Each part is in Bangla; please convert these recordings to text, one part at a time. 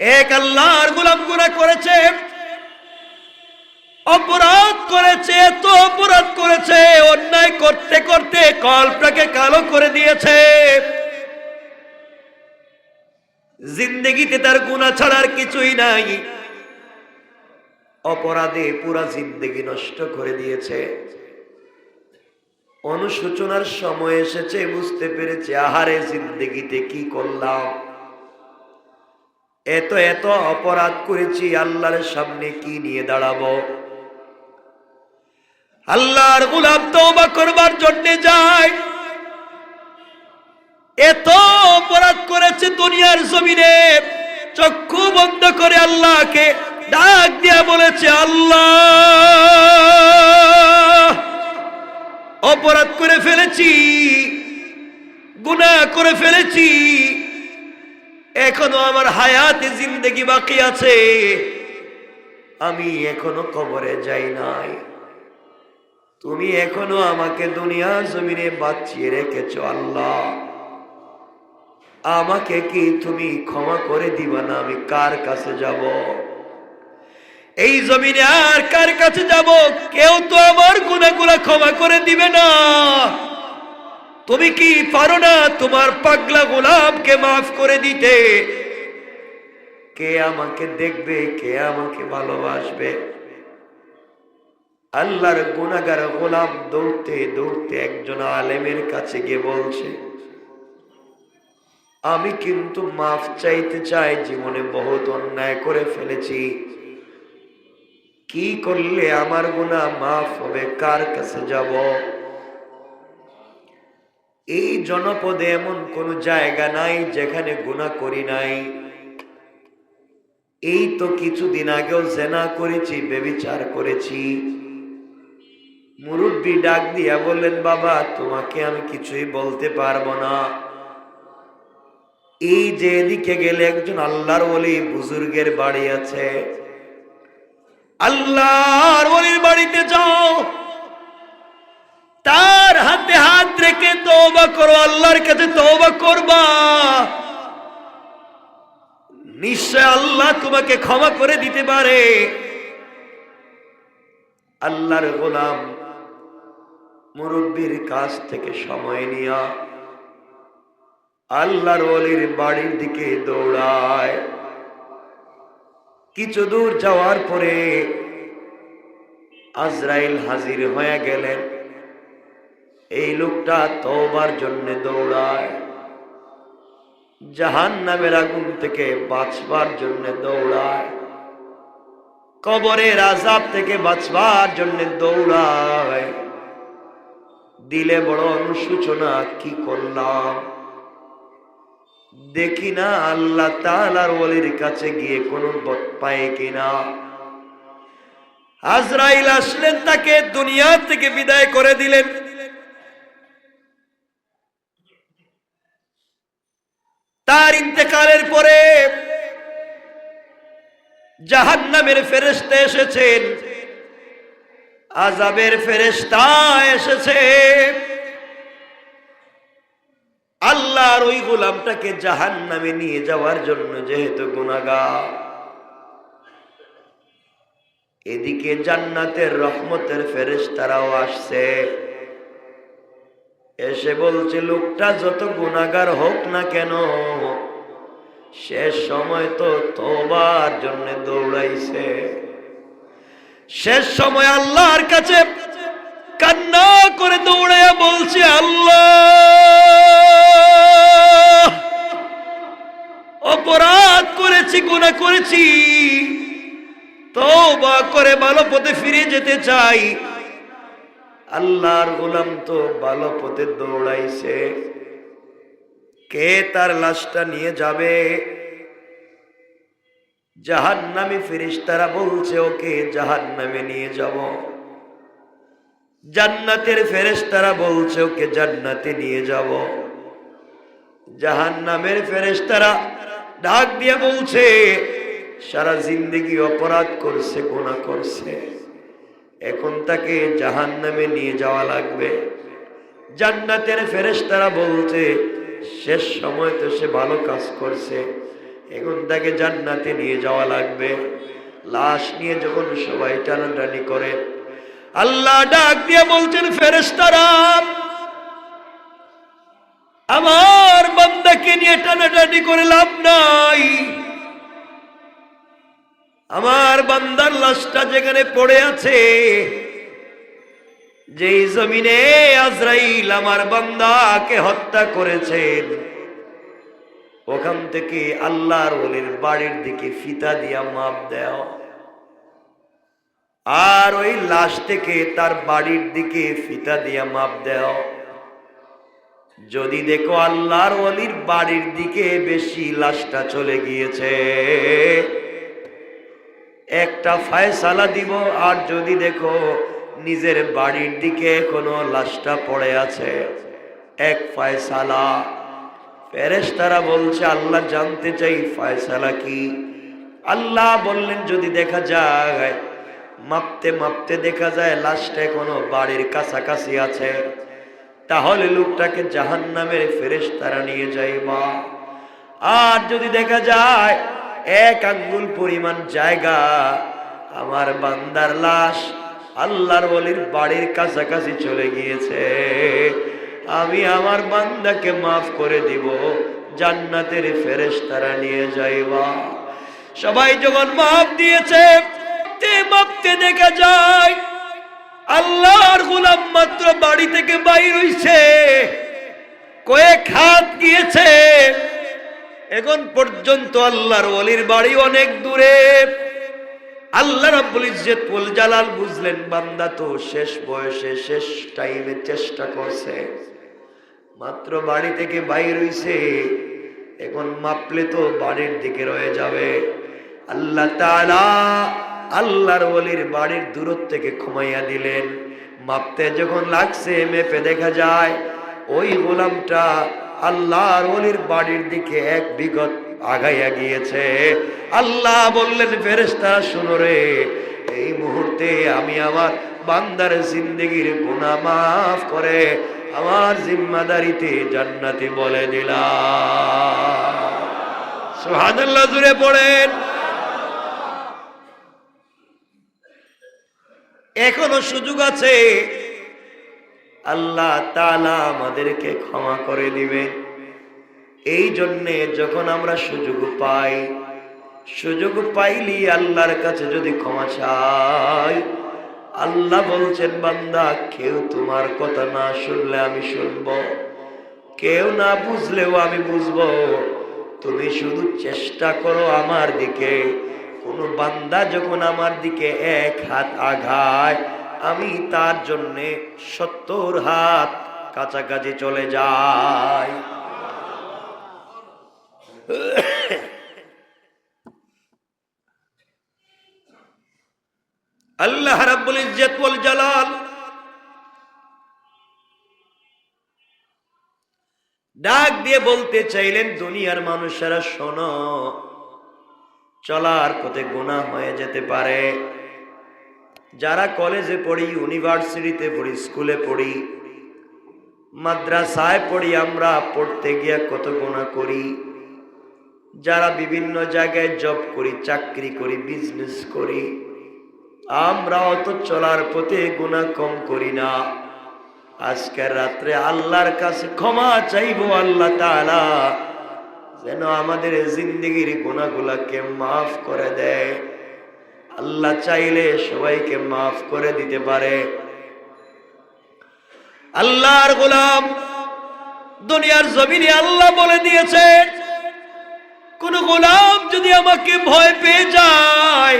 এক আল্লাহর গোলাম গুনাহ করেছে, অপরাধ করেছে তো অপরাধ করেছে, অন্যায় করতে করতে কল্পটাকে কালো করে দিয়েছে। জিন্দগিতে তার গুণা ছাড়ার কিছুই নাই। অপরাধে পুরা জিন্দগি নষ্ট করে দিয়েছে। অনুশোচনার সময় এসেছে, বুঝতে পেরেছে, আহারে জিন্দগিতে কি করলাম? এত এত অপরাধ করেছি আল্লাহর সামনে কি নিয়ে দাঁড়াবো? আল্লাহর গুলাম তওবা করবার জন্য যায়। এত অপরাধ করেছে দুনিয়ার জমিনে। চক্ষু বন্ধ করে আল্লাহকে ডাক দিয়া বলেছে, আল্লাহ, অপরাধ করে ফেলেছি, গুনাহ করে ফেলেছি এখনও আমার হায়াতে জিন্দগি বাকি আছে। আমি এখনও কবরে যাই নাই। তুমি এখনও আমাকে দুনিয়ার জমিনে বাঁচিয়ে রেখেছো, আল্লাহ। আমাকে কি তুমি ক্ষমা করে দিবা না আমি কার কাছে যাব? এই জমিনে আর কার কাছে যাব? কেউ তো আমার গুনাহগুলো ক্ষমা করে দিবে না। তুমি কি পারো না তোমার পাগলা গোলামকে মাফ করে দিতে? কে আমাকে দেখবে, কে আমাকে ভালোবাসবে? আল্লাহর গুনাগার গোলাম দৌড়তে দৌড়তে একজন আলেমের কাছে গিয়ে বলছে, আমি কিন্তু মাফ চাইতে চাই, জীবনে বহুত অন্যায় করে ফেলেছি। কি করলে আমার গুণা মাফ হবে? কার কাছে যাব? এই জনপদে এমন কোন জায়গা নাই যেখানে গুণা করি নাই। এই তো কিছুদিন আগেও জেনা করেছি, বেবিচার করেছি। মুরব্বী ডাক দিয়া বললেন, বাবা, তোমাকে আমি কিছুই বলতে পারব না। এই যে এদিকে গেলে একজন আল্লাহর বলি বুজুর্গের বাড়ি আছে। আল্লাহর ওলির বাড়িতে যাও। তার হাতে হাত রেখে তওবা করো, আল্লাহর কাছে তওবা করবা। নিশ্চয় আল্লাহ তোমাকে ক্ষমা করে দিতে পারে। আল্লাহর গোলাম মুরব্বীর কাছ থেকে সময় নিয়া আল্লাহর অলির বাড়ির দিকে দৌড়ায়। কিছু দূর যাওয়ার পরে আজরাইল হাজির হয়ে গেলেন। এই লোকটা তোবার জন্য দৌড়ায়। জাহান নামের আগুন থেকে বাঁচবার জন্য দৌড়ায়। কবরের আজাব থেকে বাঁচবার জন্য দৌড়ায়। দিলে বড় অনুসূচনা কি করলাম? দেখি না আল্লাহ তালার ওলির কাছে গিয়ে কোনো বত পায় কিনা। আজরাইল আসলেন, তাকে দুনিয়া থেকে বিদায় করে দিলেন। তার ইন্তেকালের পরে জাহান নামের ফেরেস্তা এসেছেন। আজাবের ফেরেস্তা এসেছে। আল্লাহর ওই গোলামটাকে জাহান নামে নিয়ে যাওয়ার জন্য যেহেতু গুণাগা এদিকে জান্নাতের রহমতের ফেরেস্তারাও আসছে। এসে বলছে, লোকটা যত গুণাগার হোক না কেন শেষ সময় তো তোবার জন্য দৌড়াইছে। শেষ সময় আল্লাহর কাছে কান্না করে দৌড়াইয়া বলছে, আল্লাহ, অপরাধ করেছি গুণা করেছি। তওবা করে ভালো পথে ফিরে যেতে চাই। আল্লাহর গোলাম তো ভালো পথে দৌড়াইছে। কে তার লাশটা নিয়ে যাবে? জাহান নামে ফিরিস্তারা বলছে, ওকে জাহান নামে নিয়ে যাব। জান্নাতের ফেরেশতারা বলছে, ওকে জান্নাতে নিয়ে যাব। জাহান নামের ফেরেশতারা ডাক দিয়ে বলছে, সারা জিন্দগি অপরাধ করছে গোনা করছে। এখন তাকে জাহান নামে নিয়ে যাওয়া লাগবে। জান্নাতের ফেরেশতারা বলছে, শেষ সময় তো সে ভালো কাজ করছে। এখন তাকে জান্নাতে নিয়ে যাওয়া লাগবে। লাশ নিয়ে যখন সবাই টানাটানি করে, আল্লাহ ডাক দিয়ে বলছেন ফেরেস্তারা আমার বান্দাকে নিয়ে টানাটানি করে লাভ নাই। আমার বান্দার লাশটা যেখানে পড়ে আছে, যেই জমিনে আজরাইল আমার বান্দাকে হত্যা করেছেন ওখান থেকে আল্লাহর ওলির বাড়ির দিকে ফিতা দিয়া মাপ দেও। আর ওই লাশ থেকে তার বাড়ির দিকে ফিতা দিয়া মাপ দেও। যদি দেখো আল্লাহর ওলির বাড়ির দিকে বেশি লাশটা চলে গিয়েছে। একটা ফায়সালা দিব, আর যদি দেখো নিজের বাড়ির দিকে কোনো লাশটা পড়ে আছে, এক ফায়সালা। ফেরেশতারা বলছে, আল্লাহ জানতে চাই ফায়সালা কি? আল্লাহ বললেন, যদি দেখা যায়, মাপতে মাপতে দেখা যায় লাশটা কোনো বাড়ির কাছাকাছি আছে, তাহলে লোকটাকে জাহান নামের ফেরেশতারা নিয়ে যাইবা। আর যদি দেখা যায় এক আঙ্গুল পরিমাণ জায়গা। আমার বান্দার লাশ আল্লাহর বলির বাড়ির কাছাকাছি চলে গিয়েছে। আমি আমার বান্দাকে মাফ করে দিব, জান্নাতের ফেরেশতারা নিয়ে যাইবা। সবাই যখন মাফ দিয়েছে মাপতে দেখা যায়, আল্লাহর গোলাম মাত্র বাড়ি থেকে বাইর হইছে, কয়েক হাত গিয়েছে। এখন পর্যন্ত আল্লাহর অলির বাড়ি অনেক দূরে। আল্লাহ রাব্বুল ইজ্জত জালাল বুঝলেন, বান্দা তো শেষ বয়সে শেষ টাইমে চেষ্টা করছে। মাত্র বাড়ি থেকে বাইর হইছে, এখন মাপলে তো বাড়ির দিকে রয়ে যাবে। আল্লাহ তাআলা আল্লাহর ওলির বাড়ির দূরত্ব থেকে কমাইয়া দিলেন। মাপতে যখন লাগছে, মেপে দেখা যায়, ওই গোলামটা আল্লাহর ওলির বাড়ির দিকে এক বিগত আগাইয়া গিয়েছে। আল্লাহ বললেন ফেরেস্তা শুনো রে, এই মুহূর্তে আমি আমার বান্দার জিন্দগির গুনাহ মাফ করে আমার জিম্মাদারিতে জান্নাতি বলে দিলাম। জুড়ে পড়েন। এখনও সুযোগ আছে আল্লাহ তালা আমাদেরকে ক্ষমা করে দিবেন এই জন্যে যখন আমরা সুযোগ পাই, সুযোগ পাইলি আল্লাহর কাছে যদি ক্ষমা চাই, আল্লাহ বলছেন, বান্দা, কেউ তোমার কথা না শুনলে আমি শুনব। কেউ না বুঝলেও আমি বুঝব। তুমি শুধু চেষ্টা করো আমার দিকে। কোন বান্দা যখন আমার দিকে এক হাত আঘায় আমি তার জন্যে সত্তর হাত কাছাকাছি চলে যাই। আল্লাহ রাব্বুল ইজ্জত ওয়াল জালাল ডাক দিয়ে বলতে চাইলেন, দুনিয়ার মানুষেরা শোনো, চলার পথে গুনাহ হয়ে যেতে পারে। যারা কলেজে পড়ি ইউনিভার্সিটিতে পড়ি স্কুলে পড়ি, মাদ্রাসায় পড়ি, আমরা পড়তে গিয়া কত গোনা করি। যারা বিভিন্ন জায়গায় জব করি, চাকরি করি বিজনেস করি, আমরা অত চলার পথে গুণা কম করি না। আজকের রাত্রে আল্লাহর কাছে ক্ষমা চাইব আল্লাহ যেন আমাদের জিন্দগির গুণাগুলাকে মাফ করে দেয়। আল্লাহ চাইলে সবাইকে মাফ করে দিতে পারে। আল্লাহর গোলাম দুনিয়ার জমিনে আল্লাহ বলে দিয়েছে, কোন গোলাম যদি আমাকে ভয় পেয়ে যায়,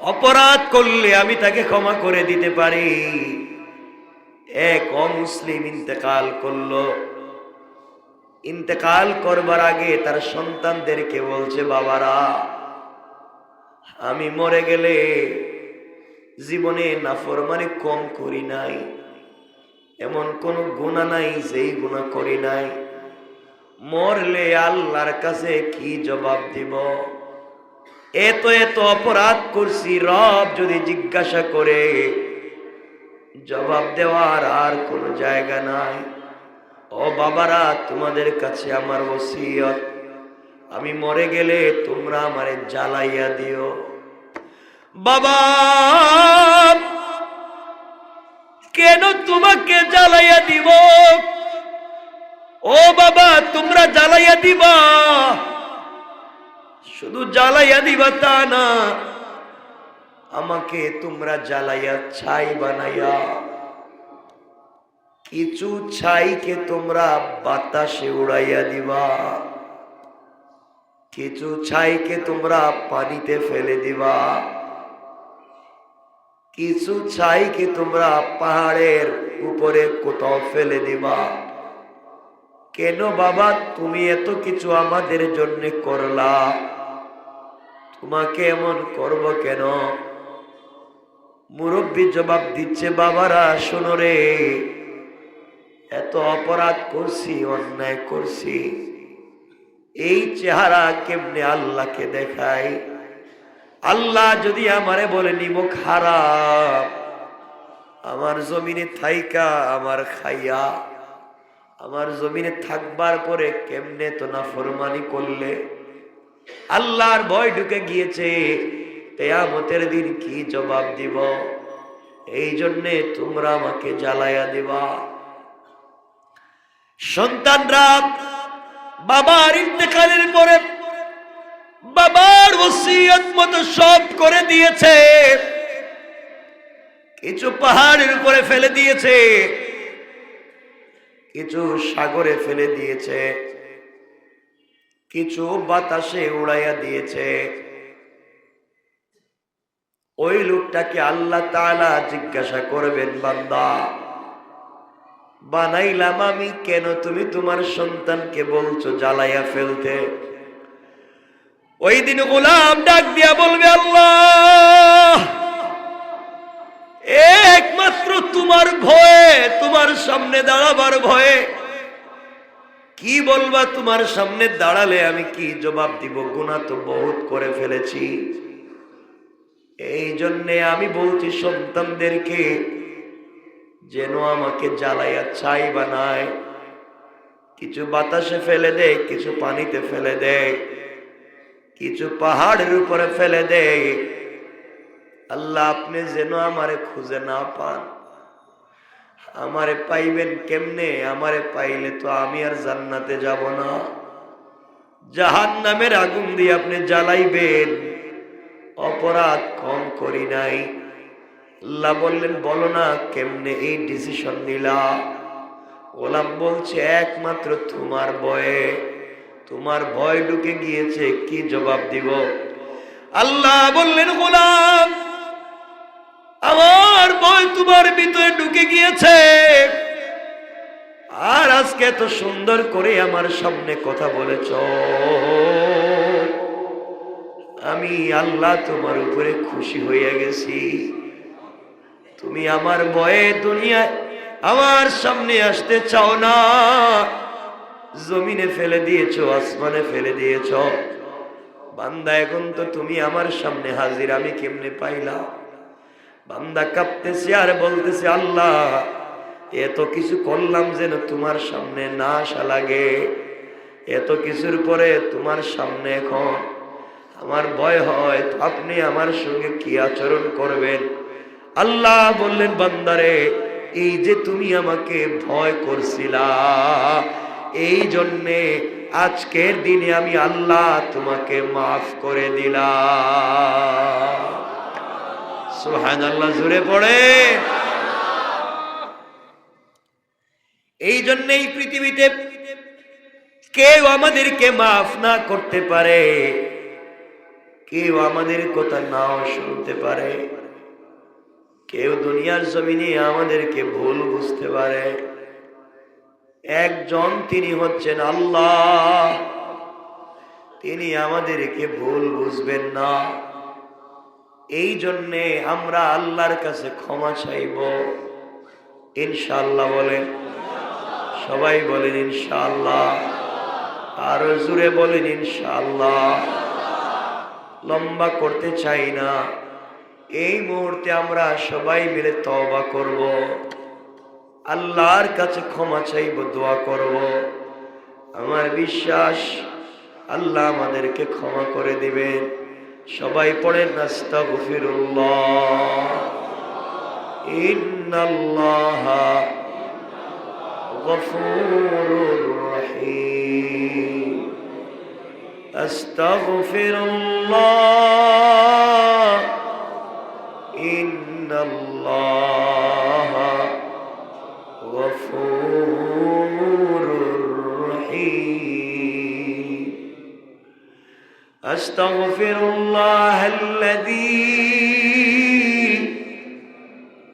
অপরাধ করলে আমি তাকে ক্ষমা করে দিতে পারি। এক অমুসলিম ইন্তেকাল করল। ইন্তেকাল করবার আগে তার সন্তানদেরকে বলছে, বাবারা আমি মরে গেলে জীবনে নাফরমানি কম করি নাই। এমন কোন গুণা নাই যেই গুণা করি নাই। মরলে আল্লাহর কাছে কি জবাব দিব? এত এত অপরাধ করছি, রব যদি জিজ্ঞাসা করে, জবাব দেওয়ার আর কোনো জায়গা নাই। ও বাবারা, তোমাদের কাছে আমার ওসিয়ত। আমি মরে গেলে তোমরা আমারে জ্বালাইয়া দিও। বাবা, কেন তোমাকে জ্বালাইয়া দিব? ও বাবা, তোমরা জ্বালাইয়া দিবা। শুধু জ্বালাইয়া দিবা তা না, আমাকে তোমরা জ্বালাইয়া ছাই বানাইয়া। কিছু ছাইকে তোমরা বাতাসে উড়াইয়া দিবা। কিছু ছাইকে তোমরা পানিতে ফেলে দিবা। কিছু ছাইকে তোমরা পাহাড়ের উপরে কোথাও ফেলে দিবা। কেন বাবা, তুমি এত কিছু আমাদের জন্য করলা? তোমাকে এমন করব কেন? মুরব্বী জবাব দিচ্ছে, বাবারা, শোনো রে, এত অপরাধ করছি, অন্যায় করছি। এই চেহারা কেমনে আল্লাহকে দেখাই আল্লাহ যদি আমারে বলে নিমুখ খারাপ আমার জমিনে থাইকা, আমার খাইয়া, আমার জমিনে থাকবার পরে কেমনে তো না ফরমানি করলে? আল্লাহর ভয় ঢুকে গিয়েছে। তেয়ামতের দিন কি জবাব দিব? এই জন্যে তোমরা আমাকে জ্বালাইয়া দিবা। সন্তানরা বাবার ইন্তেকালের পরে বাবার ওসিয়ত মতো সব করে দিয়েছে। কিছু পাহাড়ের উপরে ফেলে দিয়েছে। কিছু সাগরে ফেলে দিয়েছে। কিছু বাতাসে উড়াইয়া দিয়েছে। ওই লোকটাকে আল্লাহ তাআলা জিজ্ঞাসা করবেন, বান্দা বানাইলাম আমি, কেন তুমি তোমার সন্তানকে বলছো জ্বালাইয়া ফেলতে? ওই দিন গোলাম ডাক দিয়া বলবে, আল্লাহ, একমাত্র তোমার ভয়ে, তোমার সামনে দাঁড়াবার ভয়ে, কি বলবা তোমার সামনে দাঁড়ালে আমি কি জবাব দিব? গুণা তো বহুত করে ফেলেছি। এই জন্যে আমি বলছি সন্তানদেরকে যেন আমাকে জ্বালাইয়া ছাই বানায়। কিছু বাতাসে ফেলে দেয় কিছু পানিতে ফেলে দেয় কিছু পাহাড়ের উপরে ফেলে দেয় আল্লাহ, আপনি যেন আমারে খুঁজে না পান। আমারে পাইবেন কেমনে? আমারে পাইলে তো আমি আর জান্নাতে যাব না। জাহান নামের আগুন দিয়ে আপনি জ্বালাইবেন। অপরাধ কম করি নাই। আল্লাহ বললেন, বলো না, কেমনে এই ডিসিশন নিলা? গোলাম বলছে, একমাত্র তোমার ভয়ে। তোমার ভয় ঢুকে গিয়েছে, কি জবাব দিব? আল্লাহ বললেন, গোলাম, আমার ভয় তোমার ভিতরে ঢুকে গিয়েছে। আর আজকে এত সুন্দর করে আমার সামনে কথা বলেছ। আমি আল্লাহ তোমার উপরে খুশি হয়ে গেছি। তুমি আমার ভয়ে দুনিয়ায় আমার সামনে আসতে চাও না। জমিনে ফেলে দিয়েছ, আসমানে ফেলে দিয়েছ। বান্দা, এখন তো তুমি আমার সামনে হাজির, আমি কেমনে পাইলাম? বান্দা কাঁপতেছে আর বলতেছে, আল্লাহ, এত কিছু করলাম যেন তোমার সামনে না আসা লাগে। এত কিছুর পরে তোমার সামনে এখন আমার ভয় হয় আপনি আমার সঙ্গে কি আচরণ করবেন? আল্লাহ বললেন, বান্দারে, এই যে তুমি আমাকে ভয় করছিলা, এই জন্যে আজকের দিনে আমি আল্লাহ তোমাকে মাফ করে দিলাম সুহান আল্লাহ জুড়ে পড়ে। এই জন্য এই পৃথিবীতে কেউ আমাদেরকে মাফ না করতে পারে, কেউ আমাদের কথা নাও শুনতে পারে। কেউ দুনিয়ার জমিনে আমাদেরকে ভুল বুঝতে পারে। একজন তিনি হচ্ছেন আল্লাহ। তিনি আমাদেরকে ভুল বুঝবেন না। এই জন্যে আমরা আল্লাহর কাছে ক্ষমা চাইব। ইনশাল্লাহ বলেন। সবাই বলেন ইনশাল্লাহ আরও জুড়ে বলেন ইনশাল্লাহ লম্বা করতে চাই না। এই মুহূর্তে আমরা সবাই মিলে তওবা করব। আল্লাহর কাছে ক্ষমা চাইব, দোয়া করব। আমার বিশ্বাস, আল্লাহ আমাদেরকে ক্ষমা করে দিবেন। সবাই পড়েন, আস্তাগফিরুল্লাহ। ইন্নাল্লাহা গফুরুর أستغفر الله الذي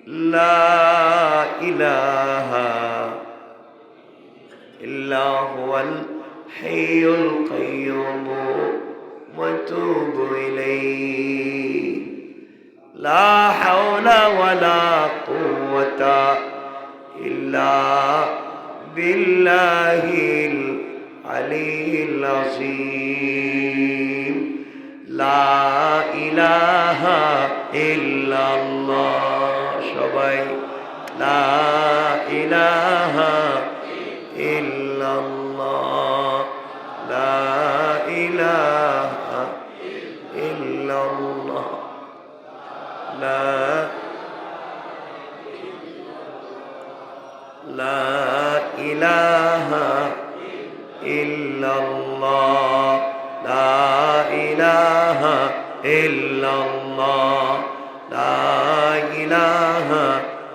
لا إله إلا هو الحي القيوم وتوب إليه. لا حول ولا قوة إلا بالله العلي العظيم. লা ইলাহা ইল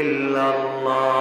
ইল্লাল্লাহ।